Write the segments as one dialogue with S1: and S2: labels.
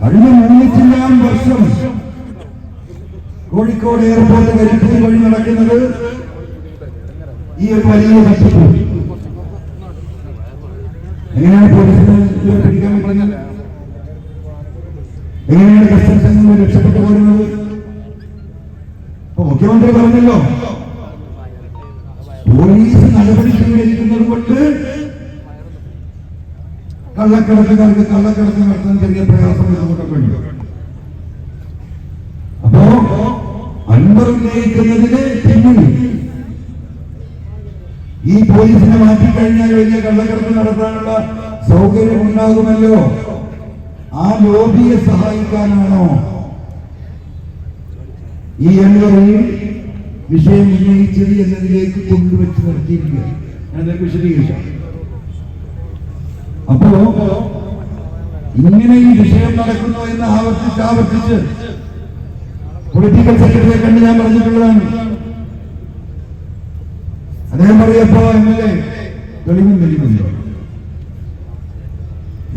S1: കഴിഞ്ഞ മൂന്നിച്ചില്ലാൻ വർഷം കോഴിക്കോട് എയർപോർട്ട് കരിപ്പൂർ വഴി നടക്കുന്നത് ഈ ഒരു വലിയ തട്ടിപ്പ് എങ്ങനെയാണ് പോലീസിനെ പിടിക്കാൻ പറഞ്ഞത് എങ്ങനെയാണ് കസ്റ്റംസിൽ രക്ഷപ്പെട്ടു പോരുന്നത്? മുഖ്യമന്ത്രി പറഞ്ഞല്ലോ പോലീസ് നടപടി സ്വീകരിക്കുന്നത് കൊണ്ട് കള്ളക്കടത്തുകാർക്ക് കള്ളക്കടത്ത് നടത്താൻ ചെറിയ പ്രയാസം നമുക്ക് കഴിയും അപ്പോ അൻപർ ഉന്നയിക്കുന്നതിന് പിന്നിൽ ഈ പോലീസിനെ മാറ്റിക്കഴിഞ്ഞാൽ വലിയ കള്ളക്കടത്ത് നടത്താനുള്ള സൗകര്യം ഉണ്ടാകുമല്ലോ. ആ ലോബിയെ സഹായിക്കാനാണോ ഈ അൻവറിൽ വിഷയം ഉന്നയിച്ചത് എന്നതിലേക്ക് കൊണ്ടുവച്ച് നടത്തിയിരിക്കുക ഞാൻ വിശദീകരിച്ചു അപ്പോ ഇങ്ങനെ ഈ വിഷയം നടക്കുന്നു എന്ന് ആവർത്തിച്ച് ആവർത്തിച്ച് പൊളിറ്റിക്കൽ സെക്രട്ടറിയെ കണ്ട് ഞാൻ പറഞ്ഞിട്ടുള്ളതാണ്. അദ്ദേഹം പറയപ്പോ എം എൽ എ തെളിവും തെളിവുണ്ടോ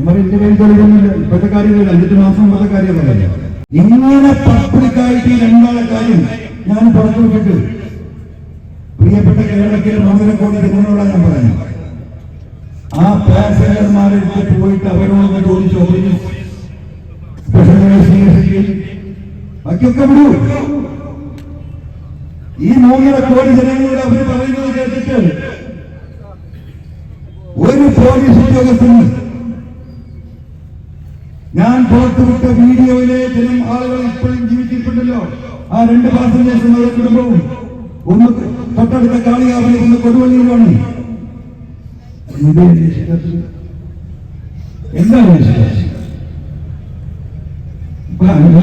S1: പറയും എന്റെ പേര് തെളിവൊന്നുമില്ല. ഇപ്പോഴത്തെ കാര്യമില്ല അഞ്ചെട്ട് മാസം മുമ്പത്തെ കാര്യം ഇങ്ങനെ പബ്ലിക്കായിട്ട് ഈ രണ്ടാളെ കാര്യം ഞാൻ പറഞ്ഞു വിട്ടിട്ട് പ്രിയപ്പെട്ട കേരളത്തിലെ മൂന്നര കോടി ജനങ്ങളോടാണ് ഞാൻ പറയുന്നത്. ആ പാസഞ്ചർമാരെ എടുത്തിട്ട് പോയിട്ട് അവരോട് ചോദിച്ചു ഇൻവെസ്റ്റിഗേഷൻ ബാക്കിയൊക്കെ വിടൂ. ഈ മൂന്നര കോടി ജനങ്ങളോട് അവർ പറയുന്നത് കേട്ടിട്ട് ഒരു പോലീസ് ഉദ്യോഗസ്ഥന് ഞാൻ പുറത്തുവിട്ട വീഡിയോയിലെ ജനം ആളുകൾ ഇപ്പോഴും ജീവിച്ചിട്ടുണ്ടല്ലോ ആ രണ്ട് പാസഞ്ചേഴ്സും അവരുടെ കുടുംബവും ഒന്ന് തൊട്ടടുത്ത കാളികാവിലെ ഒന്ന് കൊടുവള്ളിയിലാണ്. ഇത് അന്വേഷിക്കാത്തത് എന്താ അന്വേഷിക്കാത്തത്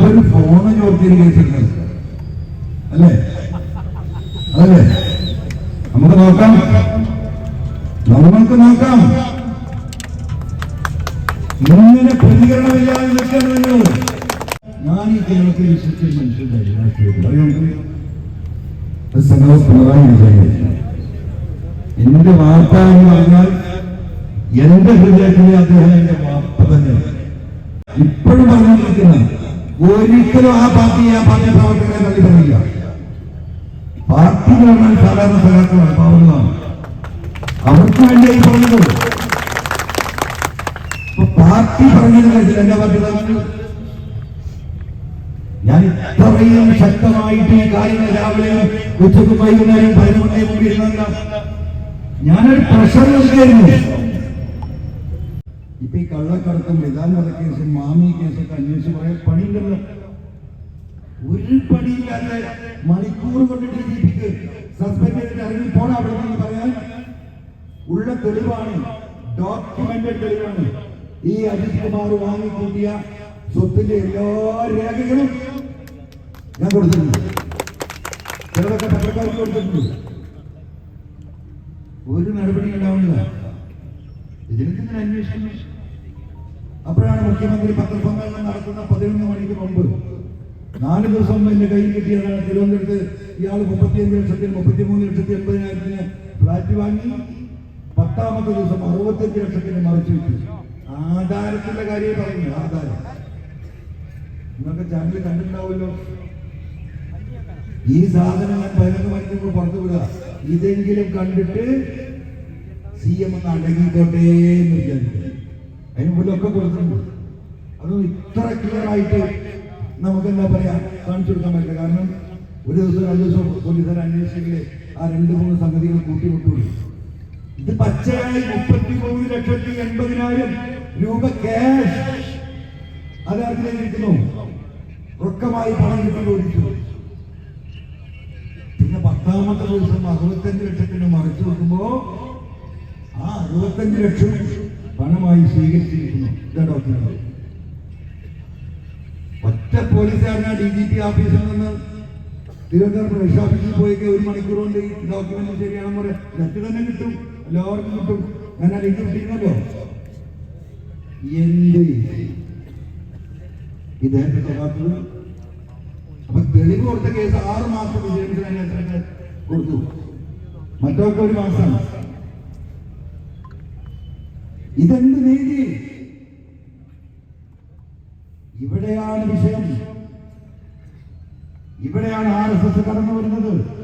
S1: ഒരു ഫോണ് അല്ലേ? അതല്ലേ നമുക്ക് നോക്കാം. നമുക്ക് നോക്കാം. ഇങ്ങനെ പ്രതികരണമില്ലാതെ ഞാൻ ഈ കേരളത്തിൽ വിശ്വസിച്ച മനുഷ്യരുടെ പിണറായി വിജയൻ. എന്റെ വാർത്ത എന്ന് പറഞ്ഞാൽ എന്റെ ഹൃദയത്തിലെ അദ്ദേഹം എന്റെ വാർത്ത തന്നെ. ഇപ്പോഴും പറഞ്ഞിരിക്കുന്ന ഒരിക്കലും ആ പാർട്ടി ആ പാർട്ടി പ്രവർത്തകരെ തള്ളി പറയില്ല പാർട്ടി ഗവൺമെന്റ് സാധാരണ സഹാക്കളാണ് പാവങ്ങളാണ്. അവർക്ക് വേണ്ടി പറഞ്ഞത്. പാർട്ടി പറഞ്ഞതിന് കേട്ടില്ല എന്റെ പാർട്ടി ഞാൻ ഇത്രയും ശക്തമായിട്ട് ഈ കാര്യങ്ങൾ രാവിലെ ഉച്ചക്കും വൈകുന്നേരം പതിനൊന്നേ മുമ്പ് ഇരുന്ന ഞാനൊരു പ്രഷർ നൽകിയായിരുന്നു. ഇപ്പൊ ഈ കള്ളക്കടത്തും വിധാനവധ കേസും മാമി കേസൊക്കെ അന്വേഷിച്ച് പറയാൻ പണിയുണ്ടല്ലോ. ഒരു പണിയില്ലാതെ മണിക്കൂർ കൊണ്ട് ഡി ജി പിക്ക് സസ്പെൻഡ് ചെയ്തിട്ട് ഇറങ്ങി പോണ അവിടെ നിന്ന് പറയാൻ ഉള്ള തെളിവാണ് ഡോക്യുമെന്റഡ് തെളിവാണ്. ഈ അജിത് കുമാർ വാങ്ങിക്കൂട്ടിയ സ്വത്തിന്റെ എല്ലാ രേഖകളും ഞാൻ കൊടുത്തിട്ടുണ്ട്. ചിലതൊക്കെ പത്രക്കാർക്ക് കൊടുത്തിട്ടുണ്ട്. ഒരു നടപടി ഉണ്ടാവുന്നില്ല. ഇതിനെന്തിനാ അന്വേഷണം അപ്പോഴാണ് മുഖ്യമന്ത്രി പത്രസമ്മേളനം നടത്തുന്ന പതിനൊന്ന് മണിക്ക് മുമ്പ്. നാല് ദിവസം എന്റെ കയ്യിൽ കിട്ടിയതാണ് തിരുവനന്തപുരത്ത് ഇയാൾ മുപ്പത്തിയഞ്ച് മുപ്പത്തി മുപ്പത്തിമൂന്ന് ലക്ഷത്തി എൺപതിനായിരത്തിന് ഫ്ലാറ്റ് വാങ്ങി. പത്താമത്തെ ദിവസം അറുപത്തിയഞ്ച് ലക്ഷത്തിന് മറിച്ചു വിട്ടു ആധാരത്തിന്റെ കാര്യം പറയുന്നു ആധാരം. നിങ്ങൾക്ക് ചാനൽ കണ്ടിട്ടുണ്ടാവുമല്ലോ. ഈ സാധനം ഞാൻ പതിനൊന്ന് മണിക്ക് മുമ്പ് പുറത്തു വിടുക ഇതെങ്കിലും കണ്ടിട്ട് സി എം ഒന്ന് അടങ്ങിക്കോട്ടെ എന്ന് വിചാരിക്കും അതിന് മുല്ലൊക്കെ കൊടുത്തിട്ടുണ്ട് അത് ഇത്ര ക്ലിയർ ആയിട്ട് നമുക്ക് എന്താ പറയാ കാണിച്ചു കൊടുക്കാൻ പറ്റില്ല. കാരണം ഒരു ദിവസം രണ്ട് ദിവസം പോലീസുകാർ അന്വേഷിച്ചെങ്കിൽ ആ രണ്ട് മൂന്ന് സംഗതികൾ കൂട്ടിവിട്ടുള്ളൂ ഇത് പച്ചയായി മുപ്പത്തി മൂന്ന് ലക്ഷത്തി എൺപതിനായിരം രൂപ ക്യാഷ് അതാർക്കിലിരിക്കുന്നു റൊക്കമായി പണം കിട്ടുന്നു പിന്നെ പത്താമത്തെ ദിവസം അറുപത്തഞ്ച് ലക്ഷത്തിന് മറിച്ചു വെക്കുമ്പോ ആ അറുപത്തഞ്ച് ലക്ഷം പണമായി സ്വീകരിച്ചിരിക്കുന്നു. ഇതാ ഡോക്ടർ ഒറ്റ പോലീസുകാരനാ ഡി ജി പി ഓഫീസിൽ നിന്ന് തിരുവനന്തപുരം പ്രദേശ് ഓഫീസിൽ പോയിട്ട് ഒരു മണിക്കൂർ കൊണ്ട് ഈ ഡോക്യുമെന്റ് ശരിയാണെന്ന് പറയാം. ലെറ്റർ തന്നെ കിട്ടും. എല്ലാവർക്കും കിട്ടും. ഞാൻ ആ ചെയ്യുന്നല്ലോ എന്ത് ഇദ്ദേഹത്തെ തൊടാത്തത് അപ്പൊ തെളിവ് കൊടുത്ത കേസ് ആറ് മാസം വിജയത്തിന് കൊടുത്തു? മറ്റൊക്കെ ഒരു മാസം ഇതെന്ത് നീതി ഇവിടെയാണ് വിഷയം. ഇവിടെയാണ് ആർ എസ് എസ് കടന്നു വരുന്നത്.